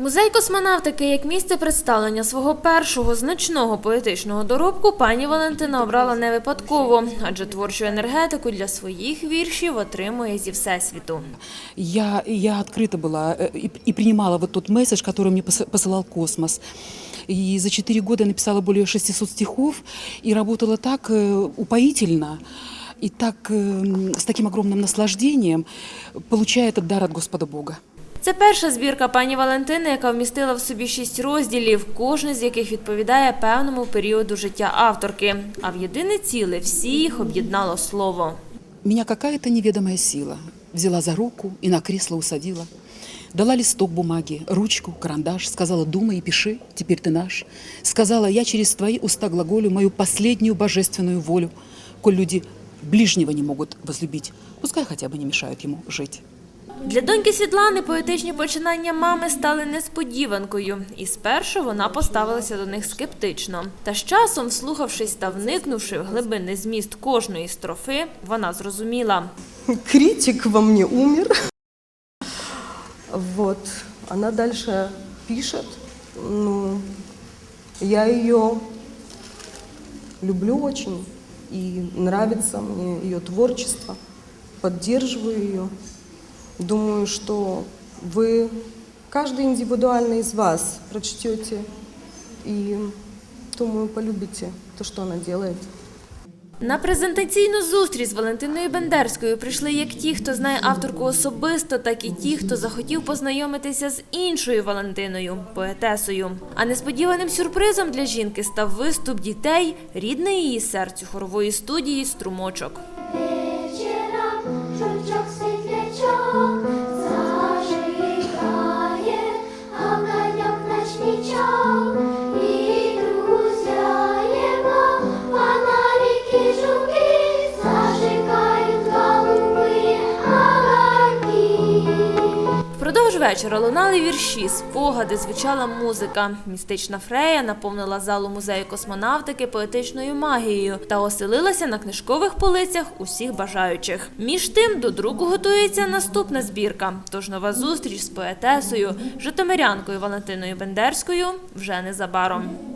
Музей космонавтики як місце представлення свого першого значного поетичного доробку пані Валентина обрала не випадково, адже творчу енергетику для своїх віршів отримує зі всесвіту. Я, я открыта была э, и, и принимала вот тот месседж, который мне пос- посылал космос. И за четыре года я написала более 600 стихов и работала так э, упоительно и так, э, с таким огромным наслаждением, получая этот дар от Господа Бога. Це перша збірка пані Валентини, яка вмістила в собі шість розділів, кожен з яких відповідає певному періоду життя авторки. А в єдине ціле всі їх об'єднало слово. Меня какая-то неведомая сила взяла за руку и на кресло усадила. Дала листок бумаги, ручку, карандаш, сказала «думай и пиши, теперь ты наш». Сказала «я через твои уста глаголю мою последнюю божественную волю, коль люди ближнего не могут возлюбить, пускай хотя бы не мешают ему жить». Для доньки Світлани поетичні починання мами стали несподіванкою, і спершу вона поставилася до них скептично. Та з часом, вслухавшись та вникнувши в глибинний зміст кожної строфи, вона зрозуміла. критик во мне умер. Вот. Она дальше пишет. Ну, я ее люблю очень. И нравится мне ее творчество. Поддерживаю ее. Думаю, что вы, каждый индивидуально из вас, прочтете и, думаю, полюбите то, что она делает. На презентаційну зустріч з Валентиною Бендерською прийшли як ті, хто знає авторку особисто, так і ті, хто захотів познайомитися з іншою Валентиною, поетесою. А несподіваним сюрпризом для жінки став виступ дітей рідної її серцю хорової студії Струмочок. Tchau! Вечора лунали вірші, спогади, звучала музика. Містична фрея наповнила залу музею космонавтики поетичною магією та оселилася на книжкових полицях усіх бажаючих. Між тим до друку готується наступна збірка. Тож нова зустріч з поетесою, житомирянкою Валентиною Бендерською вже незабаром.